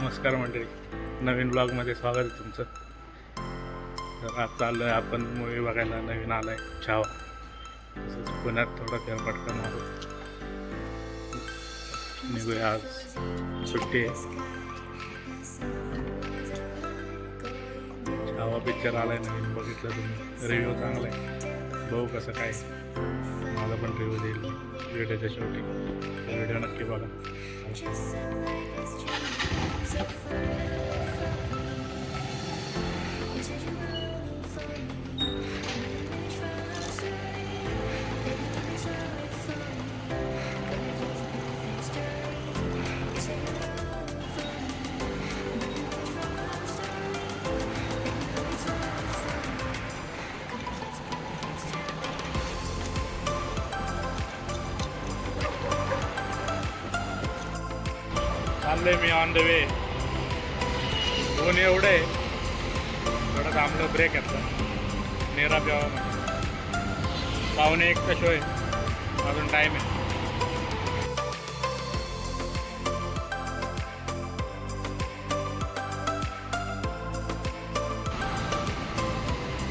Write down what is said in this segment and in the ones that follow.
नमस्कार मंडळी. नवीन ब्लॉगमध्ये स्वागत आहे तुमचं. तर आज चाललो आहे आपण मूवी बघायला. नवीन आला आहे छावा. तसंच पुण्यात थोडं फेरफटका मारू निघूया आज. सुट्टी आहे. छावा पिक्चर आला आहे नवीन. बघितलं तुम्ही. रिव्ह्यू चांगला आहे. बघू कसं काय. माझा पण रिव्ह्यू देईल. व्हिडिओच्या शेवटी व्हिडिओ नक्की बघा. चाललोय मी ऑन द वे ऊन एवढे. थोडं थांबलं ब्रेक घेतला. नेरा प्यावा म्हणून. पावणे एक शो आहे अजून टाईम आहे.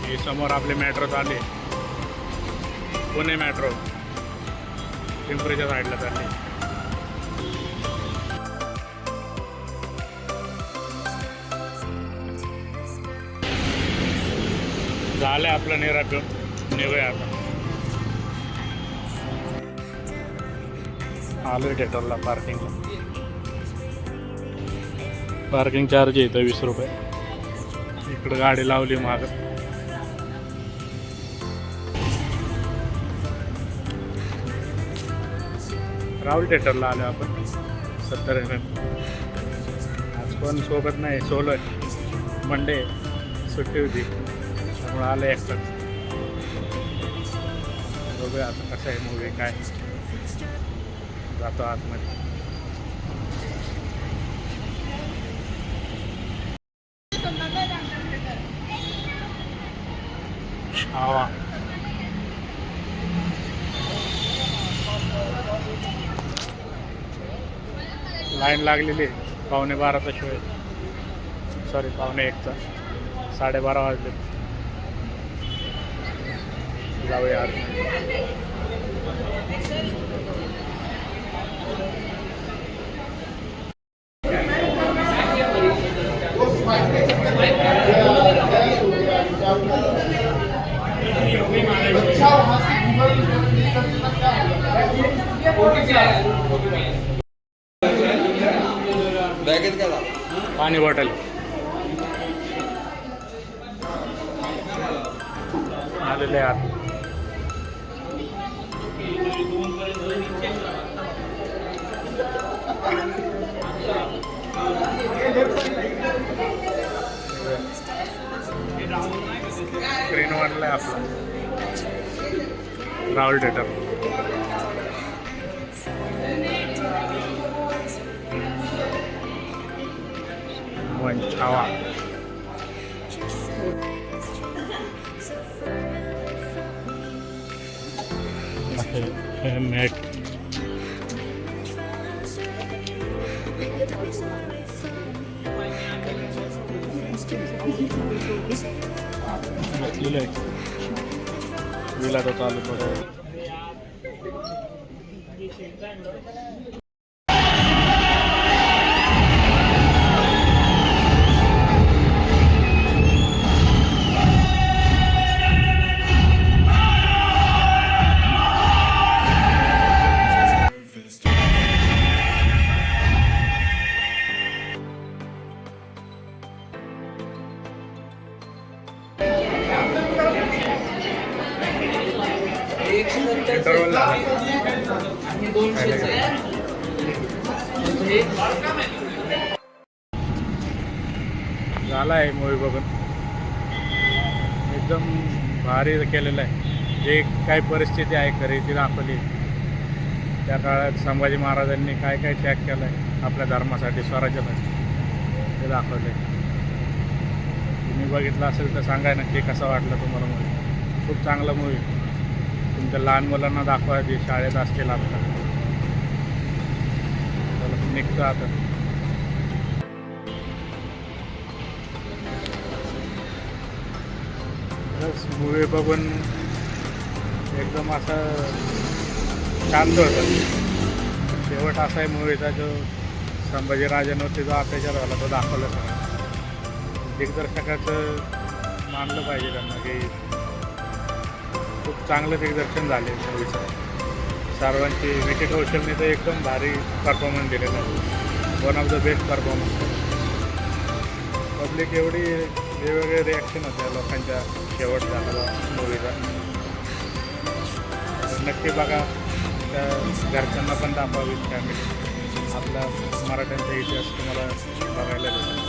ही समोर आपले मेट्रो चालले. पुणे मेट्रो पिंपरीच्या साईडला चालली. झालं आपलं नेरा निघूया आता. आलोय डेटॉलला पार्किंगला पार्किंग चार्ज येतं वीस रुपये. इकडं गाडी लावली माग. राहुल थिएटरला आलो आपण. सत्तर एम एम आज पण सोबत नाही सोलो आहे. मंडे सुट्टी होती. त्यामुळे आलं एकटाच बघूया आता कसं आहे मूवी काय जातो आतमध्ये. आवा. लाईन लागलेली आहे. पावणे बाराचा शो आहे सॉरी पावणे एकचा. साडेबारा वाजले. जाऊया. बॅगेत गेला पाणी बॉटल. आलेले आत. स्क्रीन वाटलाय आपला राहुल थिएटर छावा मॅट. घातलेलं आहे विला तो चालू इंटरव्हल झाला आहे मूवी बघून. एकदम भारी केलेलं आहे. जे काय परिस्थिती आहे खरी ती दाखवली. त्या काळात संभाजी महाराजांनी काय काय त्याग केला आहे आपल्या धर्मासाठी स्वराज्यासाठी. ते दाखवलं आहे तुम्ही बघितलं असेल तर सांगाय नक्की कसा वाटला तुम्हाला मूवी खूप चांगला मूवी तुमच्या लहान मुलांना दाखवा जे शाळेत असतील आता. निघतो आता. मुवे बघून एकदम असं शांत होतं शेवट असा आहे मूवीचा जो संभाजीराजन होते जो अत्याचार झाला तो दाखवला सगळा. दिग्दर्शकाचं मानलं पाहिजे त्यांना की खूप चांगलं दिग्दर्शन झाले मूवीचं सर्वांची विकी कौशलने तर एकदम भारी परफॉर्मन्स दिलेला one of the best performance public एवढी वेगवेगळे रिॲक्शन होत्या लोकांच्या शेवट झालेला मूवीचा नक्की बघा. त्या घरच्यांना पण दाखवावी फॅमिली आपला मराठ्यांचा इतिहास तुम्हाला बघायला भेटेल.